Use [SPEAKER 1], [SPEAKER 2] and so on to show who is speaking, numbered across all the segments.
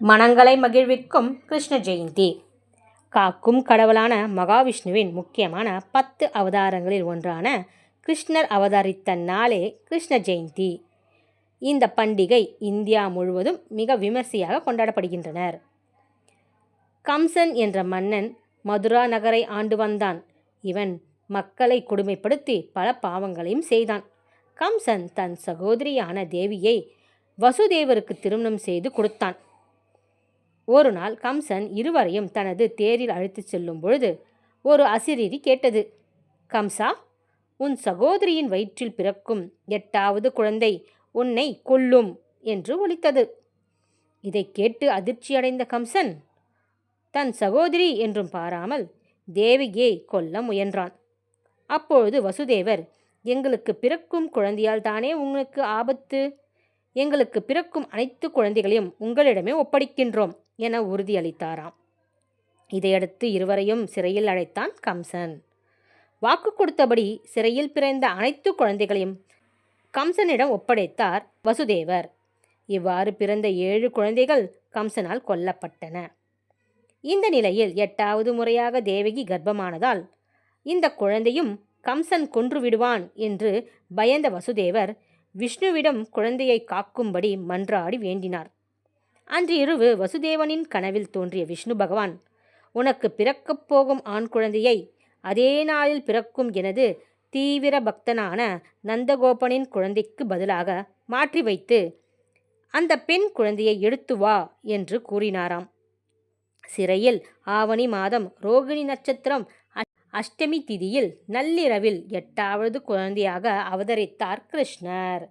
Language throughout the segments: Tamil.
[SPEAKER 1] மனங்களை மகிழ்விக்கும் கிருஷ்ண ஜெயந்தி. காக்கும் கடவுளான மகாவிஷ்ணுவின் முக்கியமான பத்து அவதாரங்களில் ஒன்றான கிருஷ்ணர் அவதரித்த நாளே கிருஷ்ண ஜெயந்தி. இந்த பண்டிகை இந்தியா முழுவதும் மிக விமர்சையாக கொண்டாடப்படுகின்றனர். கம்சன் என்ற மன்னன் மதுரா நகரை ஆண்டு வந்தான். இவன் மக்களை கொடுமைப்படுத்தி பல பாவங்களையும் செய்தான். கம்சன் தன் சகோதரியான தேவியை வசுதேவருக்கு திருமணம் செய்து கொடுத்தான். ஒரு நாள் கம்சன் இருவரையும் தனது தேரில் அழைத்துச் செல்லும் பொழுது ஒரு அசிரீரி கேட்டது. கம்சா உன் சகோதரியின் வயிற்றில் பிறக்கும் எட்டாவது குழந்தை உன்னை கொல்லும் என்று ஒலித்தது. இதை கேட்டு அதிர்ச்சியடைந்த கம்சன் தன் சகோதரி என்றும் பாராமல் தேவியை கொல்ல முயன்றான். அப்பொழுது வசுதேவர் எங்களுக்கு பிறக்கும் குழந்தையால் தானே உங்களுக்கு ஆபத்து? எங்களுக்கு பிறக்கும் அனைத்து குழந்தைகளையும் உங்களிடமே ஒப்படைக்கின்றோம் என உறுதியளித்தாராம். இதையடுத்து இருவரையும் சிறையில் அழைத்தான் கம்சன். வாக்கு கொடுத்தபடி சிறையில் பிறந்த அனைத்து குழந்தைகளையும் கம்சனிடம் ஒப்படைத்தார் வசுதேவர். இவ்வாறு பிறந்த ஏழு குழந்தைகள் கம்சனால் கொல்லப்பட்டன. இந்த நிலையில் எட்டாவது முறையாக தேவகி கர்ப்பமானதால் இந்த குழந்தையும் கம்சன் கொன்று விடுவான் என்று பயந்த வசுதேவர் விஷ்ணுவிடம் குழந்தையை காக்கும்படி மன்றாடி வேண்டினார். அன்று இரவு வசுதேவனின் கனவில் தோன்றிய விஷ்ணு பகவான் உனக்கு பிறக்கப் போகும் ஆண் குழந்தையை அதே நாளில் பிறக்கும் எனது தீவிர பக்தனான நந்தகோபனின் குழந்தைக்கு பதிலாக மாற்றி வைத்து அந்த பெண் குழந்தையை எடுத்து வா என்று கூறினாராம். சிறையில் ஆவணி மாதம் ரோகிணி நட்சத்திரம் அஷ்டமி திதியில் நள்ளிரவில் எட்டாவது குழந்தையாக அவதரித்தார் கிருஷ்ணர்.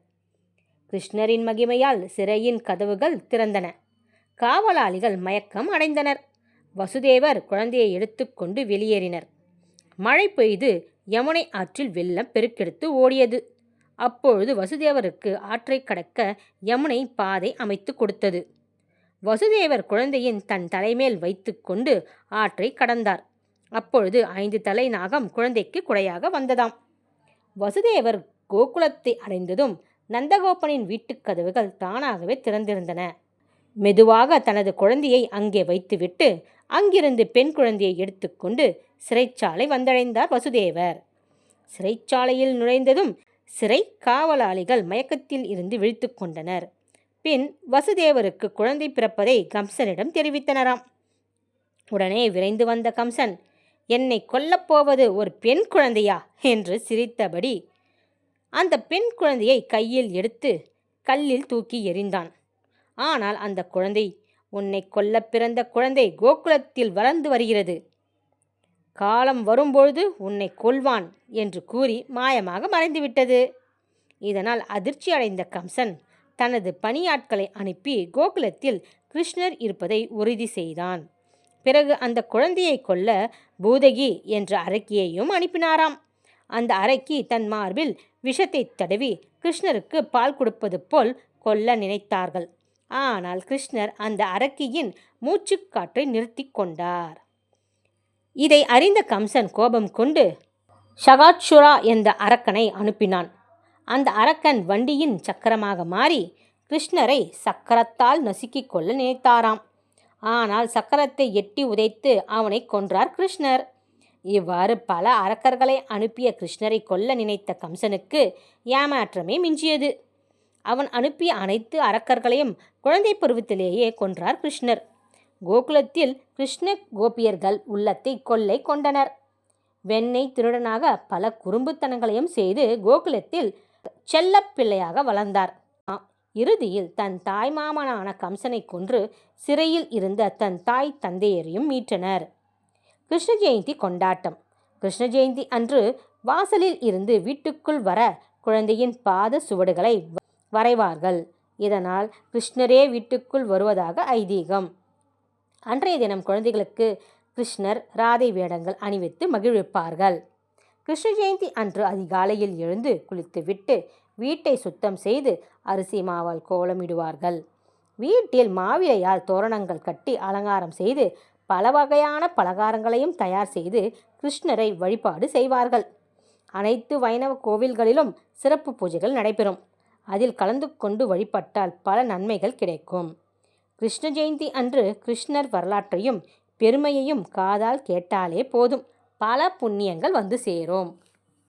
[SPEAKER 1] கிருஷ்ணரின் மகிமையால் சிறையின் கதவுகள் திறந்தன. காவலாளிகள் மயக்கம் அடைந்தனர். வசுதேவர் குழந்தையை எடுத்துக்கொண்டு வெளியேறினர். மழை பெய்து யமுனை ஆற்றில் வெள்ளம் பெருக்கெடுத்து ஓடியது. அப்பொழுது வசுதேவருக்கு ஆற்றை கடக்க யமுனை பாதை அமைத்து கொடுத்தது. வசுதேவர் குழந்தையின் தன் தலைமேல் வைத்துக்கொண்டு ஆற்றை கடந்தார். அப்பொழுது ஐந்து தலை நாகம் குழந்தைக்கு குடையாக வந்ததாம். வசுதேவர் கோகுலத்தை அடைந்ததும் நந்தகோபனின் வீட்டுக் கதவுகள் தானாகவே திறந்திருந்தன. மெதுவாக தனது குழந்தையை அங்கே வைத்துவிட்டு அங்கிருந்து பெண் குழந்தையை எடுத்துக்கொண்டு சிறைச்சாலை வந்தடைந்தார் வசுதேவர். சிறைச்சாலையில் நுழைந்ததும் சிறை காவலாளிகள் மயக்கத்தில் இருந்து விழித்து கொண்டனர். பின் வசுதேவருக்கு குழந்தை பிறப்பதை கம்சனிடம் தெரிவித்தனராம். உடனே விரைந்து வந்த கம்சன் என்னை கொல்லப்போவது ஒரு பெண் குழந்தையா? என்று சிரித்தபடி அந்த பெண் குழந்தையை கையில் எடுத்து கல்லில் தூக்கி எறிந்தான். ஆனால் அந்த குழந்தை உன்னை கொல்ல பிறந்த குழந்தை கோகுலத்தில் வளர்ந்து வருகிறது. காலம் வரும்பொழுது உன்னை கொல்வான் என்று கூறி மாயமாக மறைந்துவிட்டது. இதனால் அதிர்ச்சி அடைந்த கம்சன் தனது பணியாட்களை அனுப்பி கோகுலத்தில் கிருஷ்ணர் இருப்பதை உறுதி செய்தான். பிறகு அந்த குழந்தையை கொல்ல பூதகி என்ற அரக்கியையும் அனுப்பினாராம். அந்த அரக்கி தன் மார்பில் விஷத்தை தடவி கிருஷ்ணருக்கு பால் கொடுப்பது போல் கொல்ல நினைத்தார்கள். ஆனால் கிருஷ்ணர் அந்த அரக்கியின் மூச்சுக்காற்றை நிறுத்தி கொண்டார். இதை அறிந்த கம்சன் கோபம் கொண்டு ஷகாட்சுரா என்ற அரக்கனை அனுப்பினான். அந்த அரக்கன் வண்டியின் சக்கரமாக மாறி கிருஷ்ணரை சக்கரத்தால் நசுக்கிக் கொள்ள நினைத்தாராம். ஆனால் சக்கரத்தை எட்டி உதைத்து அவனை கொன்றார் கிருஷ்ணர். இவ்வாறு பல அரக்கர்களை அனுப்பிய கிருஷ்ணரை கொல்ல நினைத்த கம்சனுக்கு ஏமாற்றமே மிஞ்சியது. அவன் அனுப்பிய அனைத்து அரக்கர்களையும் குழந்தை பருவத்திலேயே கொன்றார் கிருஷ்ணர். கோகுலத்தில் கிருஷ்ண கோபியர்கள் உள்ளத்தை கொள்ளை கொண்டனர். வெண்ணெய் திருடனாக பல குறும்புத்தனங்களையும் செய்து கோகுலத்தில் செல்லப்பிள்ளையாக வளர்ந்தார். இறுதியில் தன் தாய் மாமனான கம்சனை கொன்று சிறையில் இருந்த தன் தாய் தந்தையரையும் மீட்டனர். கிருஷ்ண ஜெயந்தி கொண்டாட்டம். கிருஷ்ண ஜெயந்தி அன்று வாசலில் இருந்து வீட்டுக்குள் வர குழந்தையின் பாத சுவடுகளை வரைவார்கள். இதனால் கிருஷ்ணரே வீட்டுக்குள் வருவதாக ஐதீகம். அன்றைய தினம் குழந்தைகளுக்கு கிருஷ்ணர் ராதை வேடங்கள் அணிவித்து மகிழ்விப்பார்கள். கிருஷ்ண ஜெயந்தி அன்று அதிகாலையில் எழுந்து குளித்துவிட்டு வீட்டை சுத்தம் செய்து அரிசி மாவால் கோலமிடுவார்கள். வீட்டில் மாவிலையால் தோரணங்கள் கட்டி அலங்காரம் செய்து பல வகையான பலகாரங்களையும் தயார் செய்து கிருஷ்ணரை வழிபாடு செய்வார்கள். அனைத்து வைணவ கோவில்களிலும் சிறப்பு பூஜைகள் நடைபெறும். அதில் கலந்து கொண்டு வழிபட்டால் பல நன்மைகள் கிடைக்கும். கிருஷ்ண ஜெயந்தி அன்று கிருஷ்ணர் வரலாற்றையும் பெருமையையும் காதால் கேட்டாலே போதும். பல புண்ணியங்கள் வந்து சேரும்.